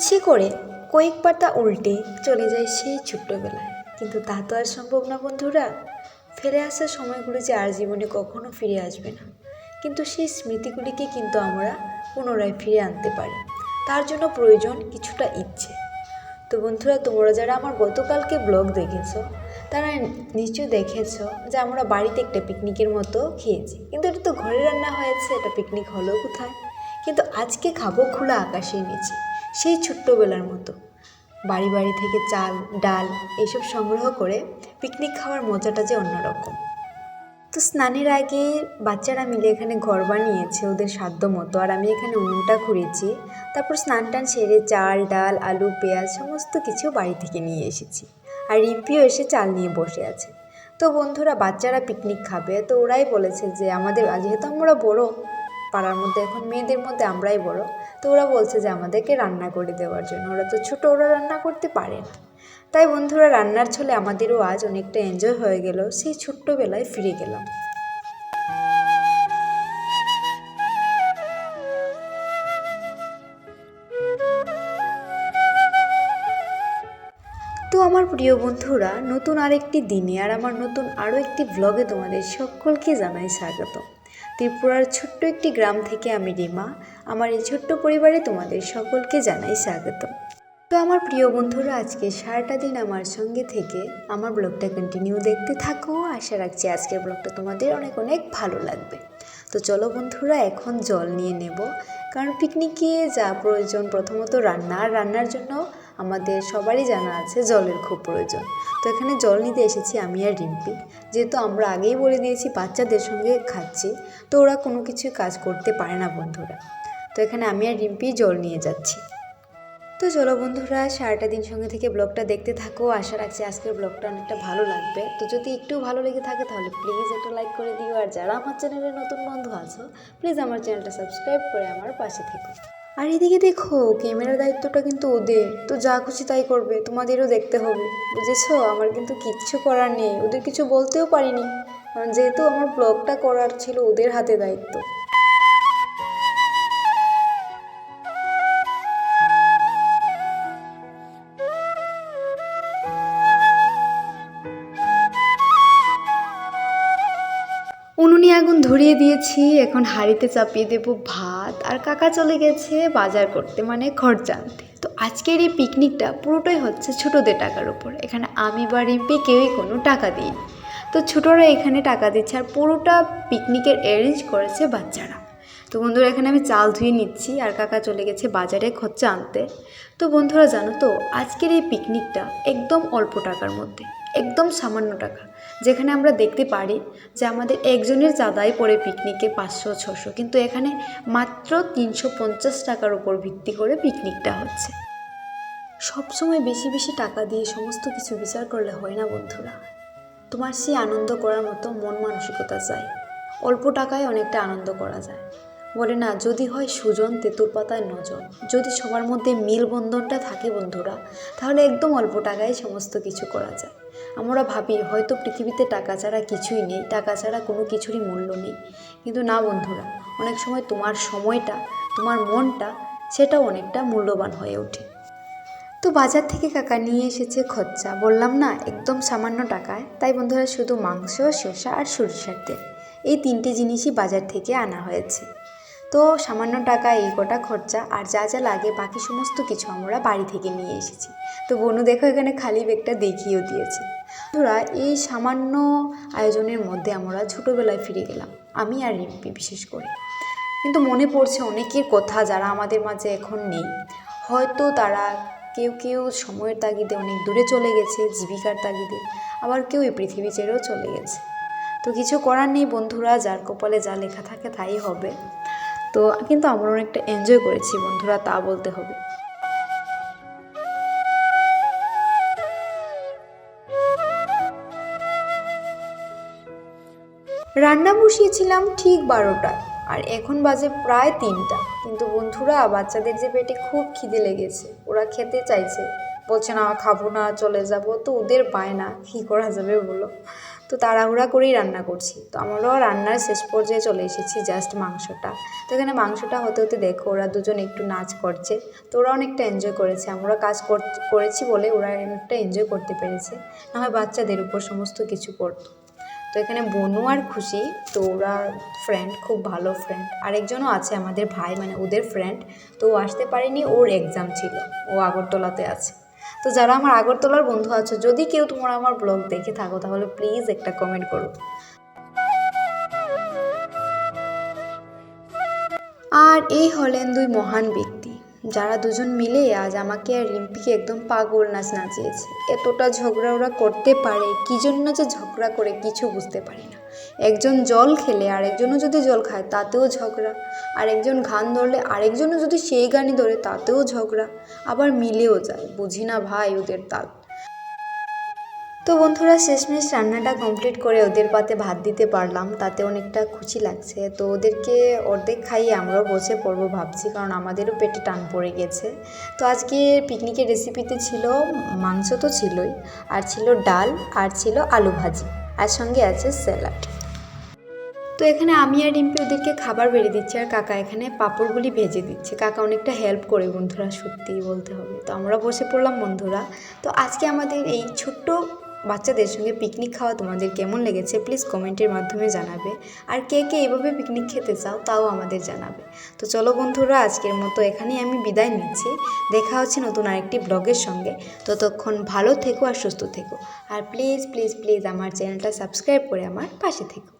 ইচ্ছে করে কয়েকবার তা উল্টে চলে যায় সেই ছোট্টবেলায়। কিন্তু তা তো আর সম্ভব না, বন্ধুরা। ফিরে আসার সময়গুলো যে আর জীবনে কখনো ফিরে আসবে না। কিন্তু সেই স্মৃতিগুলিকে কিন্তু আমরা পুনরায় ফিরে আনতে পারি। তার জন্য প্রয়োজন কিছুটা ইচ্ছে। তো বন্ধুরা, তোমরা যারা আমার গতকালকে ব্লগ দেখেছ, তারা নিশ্চয়ই দেখেছ যে আমরা বাড়িতে একটা পিকনিকের মতো খেয়েছি। কিন্তু এটা তো ঘরে রান্না হয়েছে, এটা পিকনিক হলো কোথায়? কিন্তু আজকে খাব খোলা আকাশের নিচে। সেই ছোট্টবেলার মতো। বাড়ি বাড়ি থেকে চাল, ডাল এইসব সংগ্রহ করে পিকনিক খাওয়ার মজাটা যে অন্যরকম। তো স্নানের আগে বাচ্চারা মিলে এখানে ঘর বানিয়েছে ওদের সাধ্য মতো। আর আমি এখানে উনুনটা ঘুরেছি, তারপর স্নান টান সেরে চাল, ডাল, আলু, পেঁয়াজ সমস্ত কিছু বাড়ি থেকে নিয়ে এসেছি। আর রিম্পিও এসে চাল নিয়ে বসে আছে। তো বন্ধুরা, বাচ্চারা পিকনিক খাবে। তো ওরাই বলেছে যে, আমাদের, যেহেতু আমরা বড়, পাড়ার মধ্যে এখন মেয়েদের মধ্যে আমরাই বড় তো ওরা বলছে যে আমাদেরকে রান্না করে দেওয়ার জন্য। ওরা তো ছোটো, ওরা রান্না করতে পারে না। তাই বন্ধুরা, রান্নার ছলে আমাদেরও আজ অনেকটা এনজয় হয়ে গেল। সেই ছোট্টবেলায় ফিরে গেলাম। তো আমার প্রিয় বন্ধুরা, নতুন আরেকটি দিনে আর আমার নতুন আরও একটি ব্লগে তোমাদের সকলকে জানাই স্বাগত ত্রিপুরার ছোট্ট একটি গ্রাম থেকে আমি রিমা। আমার এই ছোট্ট পরিবারে তোমাদের সকলকে জানাই স্বাগত। তো আমার প্রিয় বন্ধুরা, আজকে সারাটা দিন আমার সঙ্গে থেকে আমার ব্লগটা কন্টিনিউ দেখতে থাকো। আশা রাখছি আজকের ব্লগটা তোমাদের অনেক অনেক ভালো লাগবে। তো চলো বন্ধুরা, এখন জল নিয়ে নেব। কারণ পিকনিকে যা প্রয়োজন প্রথমত রান্না। আর রান্নার জন্য আমাদের সবারই জানা আছে জলের খুব প্রয়োজন। তো এখানে জল নিতে এসেছি আমি আর রিম্পি। যেহেতু আমরা আগেই বলে দিয়েছি বাচ্চাদের সঙ্গে খাচ্ছি, তো ওরা কোনো কিছু কাজ করতে পারে না বন্ধুরা। তো এখানে আমি আর রিম্পি জল নিয়ে যাচ্ছি। তো চলো বন্ধুরা, সারাটা দিন সঙ্গে থেকে ব্লগটা দেখতে থাকো। আশা রাখছি আজকের ব্লগটা অনেকটা ভালো লাগবে। তো যদি একটু ভালো লেগে থাকে তাহলে প্লিজ একটা লাইক করে দিও। আর যারা আমার চ্যানেলে নতুন বন্ধু আছো প্লিজ আমার চ্যানেলটা সাবস্ক্রাইব করে আমার পাশে থেকো। আর এদিকে দেখো, ক্যামেরার দায়িত্বটা কিন্তু ওদের। তো যা খুশি তাই করবে, তোমাদেরও দেখতে হবে। বুঝেছ? আমার কিন্তু কিচ্ছু করার নেই। ওদের কিছু বলতেও পারিনি। কারণ যেহেতু আমার ব্লগটা করার ছিল ওদের হাতে দায়িত্ব। উনুনে আগুন ধরিয়ে দিয়েছি, এখন হাঁড়িতে চাপিয়ে দেব ভাত। আর কাকা চলে গেছে বাজার করতে মানে খরচা আনতে তো আজকের এই পিকনিকটা পুরোটাই হচ্ছে ছোটোদের টাকার উপর। এখানে আমি বা রিম্পি কেউই কোনো টাকা দিই তো ছোটরা এখানে টাকা দিচ্ছে আর পুরোটা পিকনিকের অ্যারেঞ্জ করেছে বাচ্চারা। তো বন্ধুরা, এখানে আমি চাল ধুয়ে নিচ্ছি আর কাকা চলে গেছে বাজারে খরচা আনতে। তো বন্ধুরা, জানো তো, আজকের এই পিকনিকটা একদম অল্প টাকার মধ্যে। একদম সামান্য টাকা। যেখানে আমরা দেখতে পারি যে আমাদের একজনের চাঁদাই পড়ে পিকনিকে পাঁচশো, ছশো, কিন্তু এখানে মাত্র তিনশো পঞ্চাশ টাকার উপর ভিত্তি করে পিকনিকটা হচ্ছে। সবসময় বেশি বেশি টাকা দিয়ে সমস্ত কিছু বিচার করলে হয় না বন্ধুরা। তোমার সেই আনন্দ করার মতো মন মানসিকতা চাই। অল্প টাকায় অনেকটা আনন্দ করা যায়। বলে না, যদি হয় সুজন তেঁতুল পাতায় নজন। যদি সবার মধ্যে মিলবন্ধনটা থাকে বন্ধুরা, তাহলে একদম অল্প টাকায় সমস্ত কিছু করা যায়। আমরা ভাবি, হয়তো পৃথিবীতে টাকা ছাড়া কিছুই নেই, টাকা ছাড়া কোনো কিছুরই মূল্য নেই। কিন্তু না বন্ধুরা, অনেক সময় তোমার সময়টা, তোমার মনটা সেটাও অনেকটা মূল্যবান হয়ে ওঠে। তো বাজার থেকে কাকা নিয়ে এসেছে খরচা। বললাম না, একদম সামান্য টাকায়। তাই বন্ধুরা, শুধু মাংস, শসা আর সরিষার তেল। এই তিনটে জিনিসই বাজার থেকে আনা হয়েছে। তো সামান্য টাকা, এই কটা খরচা আর যা যা লাগে, বাকি সমস্ত কিছু আমরা বাড়ি থেকে নিয়ে এসেছি। তো বনু দেখো, এখানে খালি ব্যাগটা দেখিয়েও দিয়েছে। বন্ধুরা, এই সামান্য আয়োজনের মধ্যে আমরা ছোটোবেলায় ফিরে গেলাম। আমি আর রিম্পি বিশেষ করে। কিন্তু মনে পড়ছে অনেকের কথা যারা আমাদের মাঝে এখন নেই। হয়তো তারা কেউ কেউ সময়ের তাগিদে অনেক দূরে চলে গেছে, জীবিকার তাগিদে। আবার কেউ এই পৃথিবী ছেড়েও চলে গেছে। তো কিছু করার নেই বন্ধুরা, যার কপালে যা লেখা থাকে তাই হবে। তো কিন্তু আমরা অনেকটা এনজয় করেছি বন্ধুরা, তা বলতে হবে। রান্না বসিয়েছিলাম ঠিক বারোটায়, আর এখন বাজে প্রায় তিনটা। কিন্তু বন্ধুরা, বাচ্চাদের যে পেটে খুব খিদে লেগেছে, ওরা খেতে চাইছে। বলছে, না, খাব না, চলে যাব। তো ওদের পায় না কী করা যাবে বলো? তো তাড়াহুড়া করেই রান্না করছি। তো আমরাও রান্নার শেষ পর্যায়ে চলে এসেছি জাস্ট মাংসটা। তো এখানে মাংসটা হতে হতে দেখো, ওরা দুজন একটু নাচ করছে। তো ওরা অনেকটা এনজয় করেছে। আমরা কাজ কর- করেছি বলে ওরা অনেকটা এনজয় করতে পেরেছে। না হয় বাচ্চাদের উপর সমস্ত কিছু করতো। তো এখানে বনু আর খুশি, তো ওরা ফ্রেন্ড খুব ভালো ফ্রেন্ড আরেকজনও আছে আমাদের ভাই মানে ওদের ফ্রেন্ড তো ও আসতে পারেনি, ওর এক্সাম ছিল, ও আগরতলাতে আছে। তো যারা আমার আগরতলার বন্ধু আছো, যদি কেউ তোমরা আমার ব্লগ দেখে থাকো, তাহলে প্লিজ একটা কমেন্ট করো। আর এই হলেন দুই মহান ব্যক্তি। যারা দুজন মিলে আজ আমাকে আর রিম্পিকে একদম পাগল নাচ নাচিয়েছে এতটা ঝগড়া ওরা করতে পারে, কী জন্য যে ঝগড়া করে কিছু বুঝতে পারি না। একজন জল খেলে, আরেকজনও যদি জল খায়, তাতেও ঝগড়া। আর একজন ঘান ধরলে, আরেকজনও যদি সেই গানই ধরে, তাতেও ঝগড়া। আবার মিলেও যায়, বুঝি না ভাই ওদের তাল। তো বন্ধুরা শেষমেশ রান্নাটা কমপ্লিট করে ওদের পাতে ভাত দিতে পারলাম, তাতে অনেকটা খুশি লাগছে। তো ওদেরকে অর্ধেক খাইয়ে আমরাও বসে পড়ব ভাবছি, কারণ আমাদেরও পেটে টান পড়ে গেছে। তো আজকে পিকনিকের রেসিপিতে ছিল মাংস তো ছিলই, আর ছিল ডাল আর ছিল আলু ভাজি, আর সঙ্গে আছে স্যালাড। তো এখানে আমি আর রিম্পি ওদেরকে খাবার বেড়ে দিচ্ছি, আর কাকা এখানে পাঁপড়গুলি ভেজে দিচ্ছে। কাকা অনেকটা হেল্প করে বন্ধুরা, সত্যিই বলতে হবে। তো আমরা বসে পড়লাম বন্ধুরা। তো আজকে আমাদের এই ছোট্ট বাচ্চাদের সঙ্গে পিকনিক খাওয়া তোমাদের কেমন লেগেছে প্লিজ কমেন্টের মাধ্যমে জানাবে। আর কে কে এভাবে পিকনিক খেতে চাও তাও আমাদের জানাবে। তো চলো বন্ধুরা, আজকের মতো এখানেই আমি বিদায় নিচ্ছি। দেখা হচ্ছে নতুন আরেকটি ব্লগের সঙ্গে। ততক্ষণ ভালো থেকো আর সুস্থ থেকো। আর প্লিজ প্লিজ প্লিজ আমার চ্যানেলটা সাবস্ক্রাইব করে আমার পাশে থেকো।